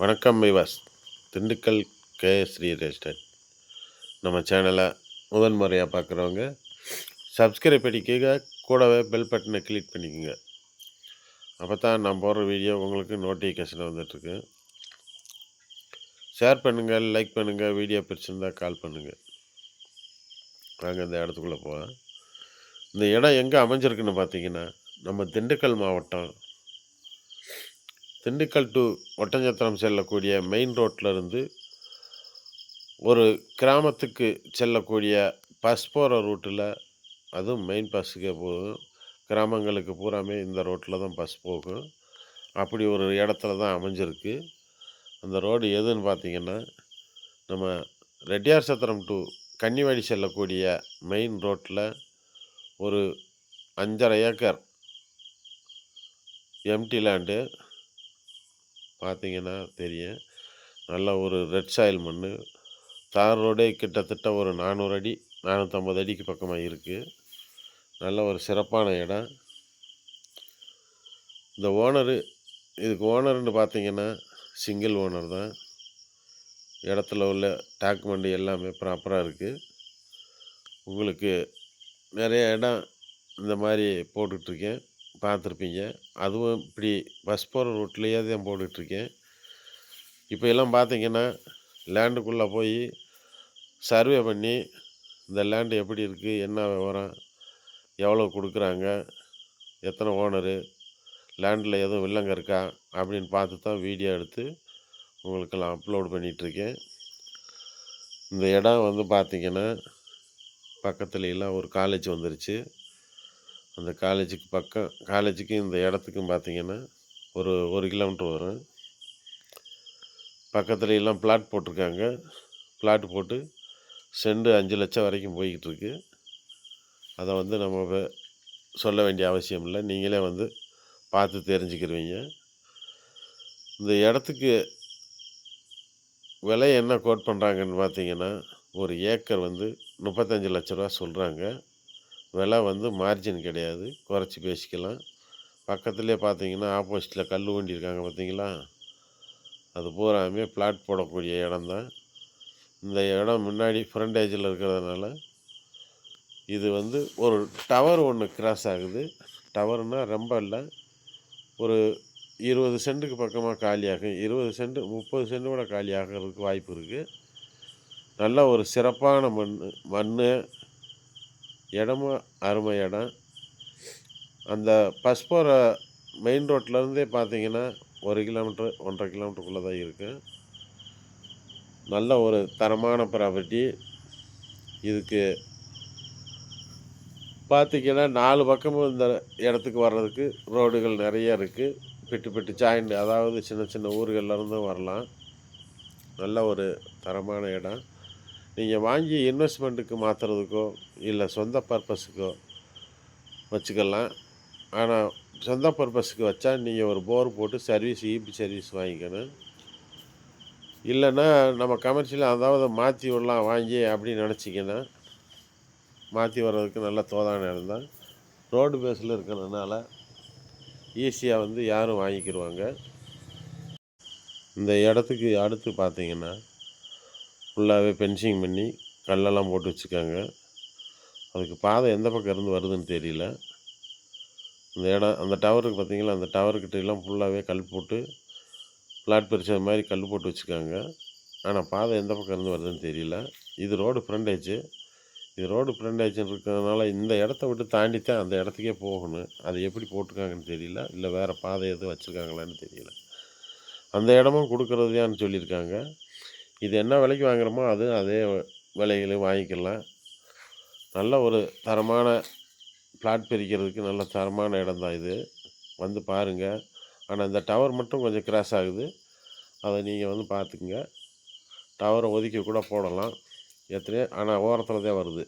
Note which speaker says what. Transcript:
Speaker 1: வணக்கம் விவாஸ். திண்டுக்கல் கேஎஸ்ரீ ரெஸ்டேட் நம்ம சேனலை முதன் முறையாக பார்க்குறவங்க சப்ஸ்கிரைப் பண்ணிக்கோங்க. கூடவே பெல் பட்டனை கிளிக் பண்ணிக்கோங்க. அப்போ தான் நான் போடுற வீடியோ உங்களுக்கு நோட்டிஃபிகேஷன் வந்துட்டுருக்கு. ஷேர் பண்ணுங்கள் லைக் பண்ணுங்கள் வீடியோ பிடிச்சிருந்தா கால் பண்ணுங்கள் நாங்கள் இந்த இடத்துக்குள்ளே போவோம் இந்த இடம் எங்கே அமைஞ்சிருக்குன்னு பார்த்தீங்கன்னா நம்ம திண்டுக்கல் மாவட்டம் திண்டுக்கல் டு ஒட்டஞ்சத்திரம் செல்லக்கூடிய மெயின் ரோட்டில் இருந்து ஒரு கிராமத்துக்கு செல்லக்கூடிய பஸ் போகிற ரூட்டில் அதுவும் மெயின் பஸ்ஸுக்கே போகும். கிராமங்களுக்கு பூராமே இந்த ரோட்டில் தான் பஸ் போகும். அப்படி ஒரு இடத்துல தான் அமைஞ்சிருக்கு. அந்த ரோடு எதுன்னு பார்த்தீங்கன்னா நம்ம ரெட்டியார் சத்திரம் டு கன்னிவாடி செல்லக்கூடிய மெயின் ரோட்டில் ஒரு அஞ்சரை ஏக்கர் எம்டி லேண்டு பார்த்தீங்கன்னா தெரியும். நல்ல ஒரு ரெட் சாயில் மண் தார் ரோடே கிட்டத்தட்ட ஒரு நானூறு அடி நானூற்றம்பது அடிக்கு பக்கமாக இருக்குது நல்ல ஒரு சிறப்பான இடம். இந்த ஓனரு இதுக்கு ஓனர்னு பார்த்தீங்கன்னா சிங்கிள் ஓனர் தான். இடத்துல உள்ள டாக்குமெண்ட் எல்லாமே ப்ராப்பராக இருக்குது உங்களுக்கு நிறைய இடம் இந்த மாதிரி போட்டுட்ருக்கேன். பார்த்துருப்பீங்க. அதுவும் இப்படி பஸ் போகிற ரூட்லேயே தான் போட்டுட்ருக்கேன். இப்போ எல்லாம் பார்த்தீங்கன்னா லேண்டுக்குள்ளே போய் சர்வே பண்ணி இந்த லேண்டு எப்படி இருக்குது என்ன விவரம் எவ்வளோ கொடுக்குறாங்க எத்தனை ஓனரு லேண்டில் எதுவும் வில்லங்க இருக்கா அப்படின்னு பார்த்து தான் வீடியோ எடுத்து உங்களுக்கெல்லாம் அப்லோடு பண்ணிகிட்ருக்கேன் இந்த இடம் வந்து பார்த்திங்கன்னா பக்கத்துல எல்லாம் ஒரு காலேஜ் வந்துருச்சு. அந்த காலேஜுக்கு பக்கம் காலேஜுக்கு இந்த இடத்துக்கும் பார்த்தீங்கன்னா ஒரு ஒரு கிலோமீட்ரு வரும். பக்கத்துல எல்லாம் பிளாட் போட்டிருக்காங்க. பிளாட் போட்டு செண்டு அஞ்சு லட்சம் வரைக்கும் போய்கிட்டு இருக்கு அதை வந்து நம்ம சொல்ல வேண்டிய அவசியம் இல்லை. நீங்களே வந்து பார்த்து தெரிஞ்சுக்கிருவீங்க. இந்த இடத்துக்கு விலை என்ன கோட் பண்ணுறாங்கன்னு பார்த்தீங்கன்னா ஒரு ஏக்கர் வந்து முப்பத்தஞ்சு லட்ச ரூபா சொல்கிறாங்க விலை வந்து மார்ஜின் கிடையாது. குறைச்சி பேசிக்கலாம். பக்கத்துலேயே பார்த்தீங்கன்னா ஆப்போசிட்டில் கல் வண்டி இருக்காங்க பார்த்தீங்களா? அது பூராமே பிளாட் போடக்கூடிய இடம்தான். இந்த இடம் முன்னாடி ஃப்ரண்டேஜில் இருக்கிறதுனால இது வந்து ஒரு டவர் ஒன்று கிராஸ் ஆகுது. டவர்னால் ரொம்ப இல்லை. ஒரு இருபது சென்ட்டுக்கு பக்கமாக காலியாகும். இருபது சென்ட் முப்பது சென்ட் கூட காலியாகிறதுக்கு வாய்ப்பு இருக்குது நல்ல ஒரு சிறப்பான மண் மண் இடமும் அருமை இடம். அந்த பஸ் போகிற மெயின் ரோட்லேருந்தே பார்த்தீங்கன்னா ஒரு கிலோமீட்ரு ஒன்றரை கிலோமீட்டருக்குள்ளே தான் இருக்குது நல்ல ஒரு தரமான ப்ராப்பர்ட்டி இதுக்கு பார்த்தீங்கன்னா நாலு பக்கமும் இந்த இடத்துக்கு வர்றதுக்கு ரோடுகள் நிறைய இருக்குது பிட்டு பிட்டு ஜாயிண்ட் அதாவது சின்ன சின்ன ஊர்கள்லேருந்தும் வரலாம். நல்ல ஒரு தரமான இடம். நீங்கள் வாங்கி இன்வெஸ்ட்மெண்ட்டுக்கு மாற்றுறதுக்கோ இல்லை சொந்த பர்பஸுக்கோ வச்சுக்கலாம். ஆனால் சொந்த பர்பஸுக்கு வச்சா நீங்கள் ஒரு போர் போட்டு சர்வீஸ் ஈபி சர்வீஸ் வாங்கிக்கணும். இல்லைன்னா நம்ம கமர்ஷியல் அதாவது மாற்றி விடலாம் வாங்கி அப்படின்னு நினச்சிங்கன்னா மாற்றி வர்றதுக்கு நல்ல தோதான இடம் தான். ரோடு பேஸில் இருக்கிறதுனால ஈஸியாக வந்து யாரும் வாங்கிக்கிடுவாங்க இந்த இடத்துக்கு அடுத்து பார்த்தீங்கன்னா ஃபுல்லாகவே பென்சிங் பண்ணி கல்லெல்லாம் போட்டு வச்சுருக்காங்க அதுக்கு பாதை எந்த பக்கம் இருந்து வருதுன்னு தெரியல. இந்த இடம் அந்த டவருக்கு பார்த்திங்களா அந்த டவருக்கிட்டெல்லாம் ஃபுல்லாகவே கல் போட்டு பிளாட் பிரிச்சது மாதிரி கல் போட்டு வச்சுருக்காங்க ஆனால் பாதை எந்த பக்கம் இருந்து வருதுன்னு தெரியல. இது ரோடு ஃப்ரண்டேஜ். இது ரோடு ஃப்ரண்டேஜ் இருக்கிறதுனால இந்த இடத்த விட்டு தாண்டி தான் அந்த இடத்துக்கே போகணும். அது எப்படி போட்டிருக்காங்கன்னு தெரியல. இல்லை வேறு பாதை எதுவும் வச்சுருக்காங்களான்னு தெரியல. அந்த இடமும் கொடுக்குறதையான்னு சொல்லியிருக்காங்க. இது என்ன விலைக்கு வாங்குகிறோமோ அது அதே விலையிலையும் வாங்கிக்கலாம். நல்ல ஒரு தரமான பிளாட் பிரிக்கிறதுக்கு நல்ல தரமான இடம் தான் இது. வந்து பாருங்கள் ஆனால் இந்த டவர் மட்டும் கொஞ்சம் கிராஸ் ஆகுது. அதை நீங்கள் வந்து பார்த்துக்குங்க. டவரை ஒதுக்கி கூட போடலாம். எத்தனையோ ஆனால் ஓரத்தில் தான் வருது.